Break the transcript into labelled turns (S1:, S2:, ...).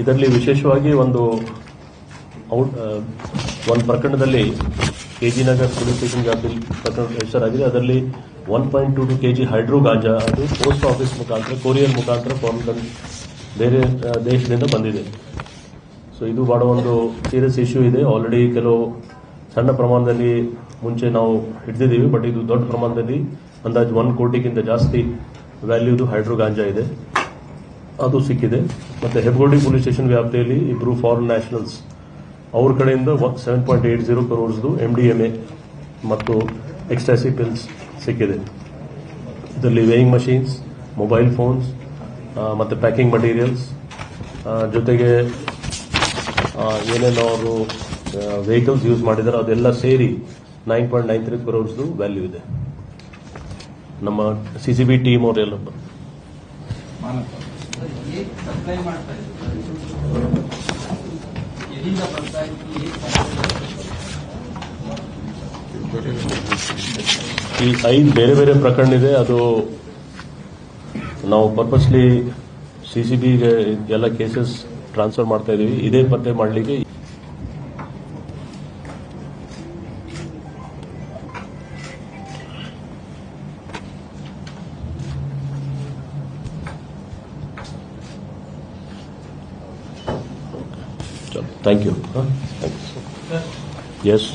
S1: ಇದರಲ್ಲಿ ವಿಶೇಷವಾಗಿ ಒಂದು ಒಂದು ಪ್ರಕರಣದಲ್ಲಿ K G Nagar police station ವ್ಯಾಪ್ತಿಯಲ್ಲಿ ಪ್ರಕರಣ ರಿಜಿಸ್ಟರ್ ಆಗಿದೆ. ಅದರಲ್ಲಿ one point two two K G hydro ganja, ಅದು ಪೋಸ್ಟ್ ಆಫೀಸ್ ಮುಖಾಂತರ, ಕೊರಿಯರ್ ಮುಖಾಂತರ ಫಾರ್ಮ್ ಬೇರೆ ದೇಶದಿಂದ ಬಂದಿದೆ. ಸೊ ಇದು ಬಹಳ ಒಂದು ಸೀರಿಯಸ್ ಇಶ್ಯೂ ಇದೆ. ಆಲ್ರೆಡಿ ಕೆಲವು ಸಣ್ಣ ಪ್ರಮಾಣದಲ್ಲಿ ಮುಂಚೆ ನಾವು ಹಿಡಿದಿದ್ದೀವಿ ಬಟ್ ಇದು ದೊಡ್ಡ ಪ್ರಮಾಣದಲ್ಲಿ ಅಂದಾಜು ಒನ್ ಕೋಟಿಗಿಂತ ಜಾಸ್ತಿ ವ್ಯಾಲ್ಯೂದು ಹೈಡ್ರೋ ಗಾಂಜಾ ಇದೆ. ಅದು ಸಿಕ್ಕಿದೆ. ಮತ್ತೆ ಹೆಬ್ಬಗೋಡಿ ಪೊಲೀಸ್ ಸ್ಟೇಷನ್ ವ್ಯಾಪ್ತಿಯಲ್ಲಿ ಇಬ್ಬರು ಫಾರಿನ್ ನ್ಯಾಷನಲ್ಸ್ ಅವ್ರ ಕಡೆಯಿಂದ ಸೆವೆನ್ ಪಾಯಿಂಟ್ ಏಟ್ ಜೀರೋ ಕ್ರೋರ್ಸ್ದು ಎಂ ಡಿ ಎಂ ಎ ಮತ್ತು ಎಕ್ಸ್ಟ್ರಾಸಿ ಪಿಲ್ಸ್ ಸಿಕ್ಕಿದೆ. ಇದರಲ್ಲಿ ವೇಯಿಂಗ್ ಮಷೀನ್ಸ್ ಮೊಬೈಲ್ ಫೋನ್ಸ್ ಮತ್ತು ಪ್ಯಾಕಿಂಗ್ ಮಟೀರಿಯಲ್ಸ್ ಜೊತೆಗೆ ಏನೇನು ಅವರು ವೆಹಿಕಲ್ಸ್ ಯೂಸ್ ಮಾಡಿದ್ದಾರೆ. ಅದೆಲ್ಲ ಸೇರಿ ನೈನ್ ಪಾಯಿಂಟ್ ನೈನ್ ತ್ರೀ ಕ್ರೋರ್ಸ್ದು ವ್ಯಾಲ್ಯೂ ಇದೆ. ನಮ್ಮ ಸಿ ಸಿ ಬಿ ಟೀಮ್ ಅವರೆಲ್ಲ ಈ ಐದು ಬೇರೆ ಬೇರೆ ಪ್ರಕರಣ ಇದೆ, ಅದು ನಾವು ಪರ್ಪಸ್ಲಿ ಸಿ ಸಿ ಎಲ್ಲ ಕೇಸಸ್ ಟ್ರಾನ್ಸ್ಫರ್ ಮಾಡ್ತಾ ಇದೀವಿ. ಇದೇ ಪತ್ತೆ ಮಾಡಲಿಕ್ಕೆ thank you thank you yes